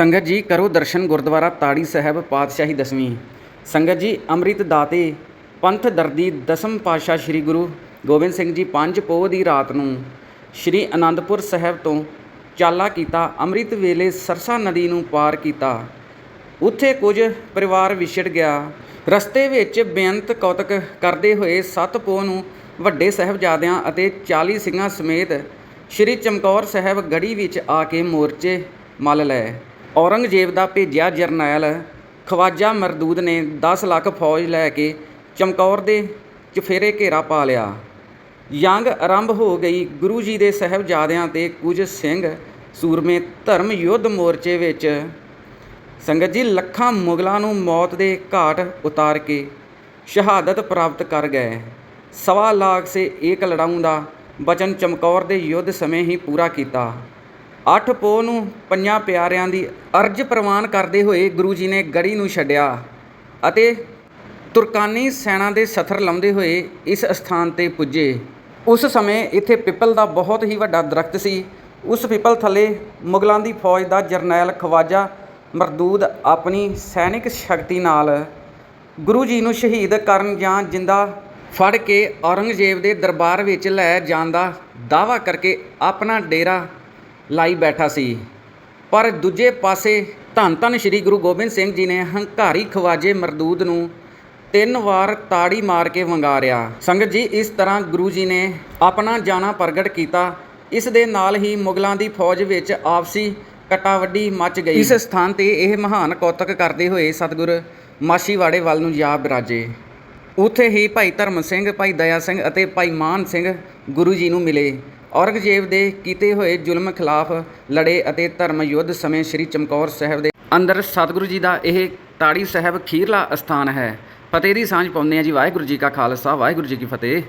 ਸੰਗਤ ਜੀ ਕਰੋ ਦਰਸ਼ਨ ਗੁਰਦੁਆਰਾ ਤਾੜੀ ਸਾਹਿਬ ਪਾਤਸ਼ਾਹੀ ਦਸਵੀਂ। ਸੰਗਤ ਜੀ ਅੰਮ੍ਰਿਤ ਦਾਤੇ, ਪੰਥ ਦਰਦੀ ਦਸਮ ਪਾਤਸ਼ਾਹ ਸ੍ਰੀ ਗੁਰੂ ਗੋਬਿੰਦ ਸਿੰਘ ਜੀ ਪੰਜ ਪੋਹ ਦੀ ਰਾਤ ਨੂੰ ਸ੍ਰੀ ਅਨੰਦਪੁਰ ਸਾਹਿਬ ਤੋਂ ਚਾਲਾ ਕੀਤਾ, ਅੰਮ੍ਰਿਤ ਵੇਲੇ ਸਰਸਾ ਨਦੀ ਨੂੰ ਪਾਰ ਕੀਤਾ। ਉੱਥੇ ਕੁਝ ਪਰਿਵਾਰ ਵਿਛੜ ਗਿਆ। ਰਸਤੇ ਵਿੱਚ ਬੇਅੰਤ ਕੌਤਕ ਕਰਦੇ ਹੋਏ ਸੱਤ ਪੋਹ ਨੂੰ ਵੱਡੇ ਸਾਹਿਬਜ਼ਾਦਿਆਂ ਅਤੇ 40 ਸਿੰਘਾਂ ਸਮੇਤ ਸ੍ਰੀ ਚਮਕੌਰ ਸਾਹਿਬ ਗੜੀ ਵਿੱਚ ਆ ਕੇ ਮੋਰਚੇ ਮੱਲ ਲਏ। ਔਰੰਗਜ਼ੇਬ ਦਾ ਭੇਜਿਆ ਜਰਨੈਲ ਖਵਾਜਾ ਮਰਦੂਦ ਨੇ 10 ਲੱਖ ਫੌਜ ਲੈ ਕੇ ਚਮਕੌਰ ਦੇ ਚਫੇਰੇ ਘੇਰਾ ਪਾ ਲਿਆ। ਜੰਗ ਆਰੰਭ ਹੋ ਗਈ ਗੁਰੂ ਜੀ ਦੇ ਸਾਹਿਬਜ਼ਾਦਿਆਂ ਤੇ ਕੁਝ ਸਿੰਘ ਸੂਰਮੇ ਧਰਮ ਯੁੱਧ ਮੋਰਚੇ ਵਿੱਚ। ਸੰਗਤ ਜੀ ਲੱਖਾਂ ਮੁਗਲਾਂ ਨੂੰ ਮੌਤ ਦੇ ਘਾਟ ਉਤਾਰ ਕੇ ਸ਼ਹਾਦਤ ਪ੍ਰਾਪਤ ਕਰ ਗਏ। ਸਵਾ ਲਾਖ ਸੇ ਏਕ ਲੜਾਊਂ ਦਾ ਬਚਨ ਚਮਕੌਰ ਦੇ ਯੁੱਧ ਸਮੇਂ ਹੀ ਪੂਰਾ ਕੀਤਾ। ਅੱਠ ਪੋਹ ਨੂੰ ਪੰਜਾਂ ਪਿਆਰਿਆਂ ਦੀ ਅਰਜ਼ ਪ੍ਰਵਾਨ ਕਰਦੇ ਹੋਏ ਗੁਰੂ ਜੀ ਨੇ ਗੜੀ ਨੂੰ ਛੱਡਿਆ ਅਤੇ ਤੁਰਕਾਨੀ ਸੈਨਾ ਦੇ ਸਥਰ ਲਾਉਂਦੇ ਹੋਏ ਇਸ ਸਥਾਨ ਤੇ ਪੁੱਜੇ। ਉਸ ਸਮੇਂ ਇੱਥੇ ਪਿੱਪਲ ਦਾ ਬਹੁਤ ਹੀ ਵੱਡਾ ਦਰਖਤ ਸੀ। ਉਸ ਪਿੱਪਲ ਥੱਲੇ ਮੁਗਲਾਂ ਦੀ ਫੌਜ ਦਾ ਜਰਨੈਲ ਖਵਾਜਾ ਮਰਦੂਦ ਆਪਣੀ ਸੈਨਿਕ ਸ਼ਕਤੀ ਨਾਲ ਗੁਰੂ ਜੀ ਨੂੰ ਸ਼ਹੀਦ ਕਰਨ ਜਾਂ ਜਿੰਦਾ ਫੜ ਕੇ ਔਰੰਗਜ਼ੇਬ ਦੇ ਦਰਬਾਰ ਵਿੱਚ ਲੈ ਜਾਣ ਦਾ ਦਾਅਵਾ ਕਰਕੇ ਆਪਣਾ ਡੇਰਾ ਲਾਈ ਬੈਠਾ ਸੀ। ਪਰ ਦੂਜੇ ਪਾਸੇ ਧੰਨ ਧੰਨ ਸ੍ਰੀ ਗੁਰੂ ਗੋਬਿੰਦ ਸਿੰਘ ਜੀ ਨੇ ਹੰਕਾਰੀ ਖਵਾਜੇ ਮਰਦੂਦ ਨੂੰ ਤਿੰਨ ਵਾਰ ਤਾੜੀ ਮਾਰ ਕੇ ਵੰਗਾਰਿਆ। ਸੰਗਤ ਜੀ, ਇਸ ਤਰ੍ਹਾਂ ਗੁਰੂ ਜੀ ਨੇ ਆਪਣਾ ਜਾਣਾ ਪ੍ਰਗਟ ਕੀਤਾ। ਇਸ ਦੇ ਨਾਲ ਹੀ ਮੁਗਲਾਂ ਦੀ ਫੌਜ ਵਿੱਚ ਆਪਸੀ ਕਟਾਵੱਡੀ ਮਚ ਗਈ। ਇਸ ਸਥਾਨ ਤੇ ਇਹ ਮਹਾਨ ਕੌਤਕ ਕਰਦੇ ਹੋਏ ਸਤਿਗੁਰ ਮਾਸ਼ੀਵਾੜੇ ਵੱਲ ਨੂੰ ਜਾ ਬਿਰਾਜੇ ਉੱਥੇ ਹੀ ਭਾਈ ਧਰਮ ਸਿੰਘ, ਭਾਈ ਦਇਆ ਸਿੰਘ ਅਤੇ ਭਾਈ ਮਾਨ ਸਿੰਘ ਗੁਰੂ ਜੀ ਨੂੰ ਮਿਲੇ। ਔਰੰਗਜ਼ੇਬ ਦੇ ਕੀਤੇ ਹੋਏ ਜ਼ੁਲਮ ਖਿਲਾਫ ਲੜੇ ਅਤੇ ਧਰਮ ਯੁੱਧ ਸਮੇਂ ਸ੍ਰੀ ਚਮਕੌਰ ਸਾਹਿਬ ਦੇ ਅੰਦਰ ਸਤਿਗੁਰੂ ਜੀ ਦਾ ਇਹ ਤਾੜੀ ਸਾਹਿਬ ਖੀਰਲਾ ਅਸਥਾਨ ਹੈ। ਫਤਿਹ ਦੀ ਸਾਂਝ ਪਾਉਂਦੇ ਆ ਜੀ, ਵਾਹਿਗੁਰੂ ਜੀ ਕਾ ਖਾਲਸਾ, ਵਾਹਿਗੁਰੂ ਜੀ ਕੀ ਫਤਿਹ।